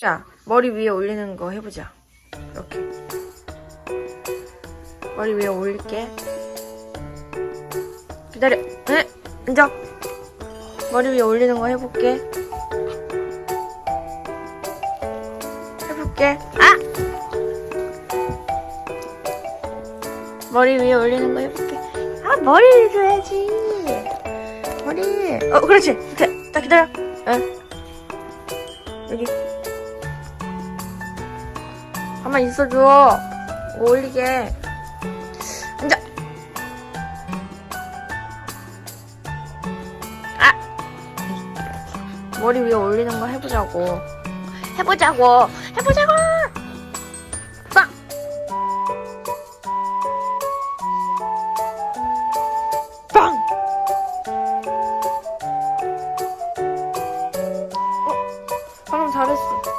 자, 머리 위에 올리는 거 해보자. 이렇게. 머리 위에 올릴게. 기다려. 응? 앉아. 머리 위에 올리는 거 해볼게. 해볼게. 아! 머리 위에 올리는 거 해볼게. 아, 머리를 줘야지. 머리. 어, 그렇지. 딱 기다려. 응. 여기. 가만 있어줘. 이거 올리게. 앉아. 아! 머리 위에 올리는 거 해보자고. 해보자고. 해보자고. 빵. 빵. 어, 방금 잘했어.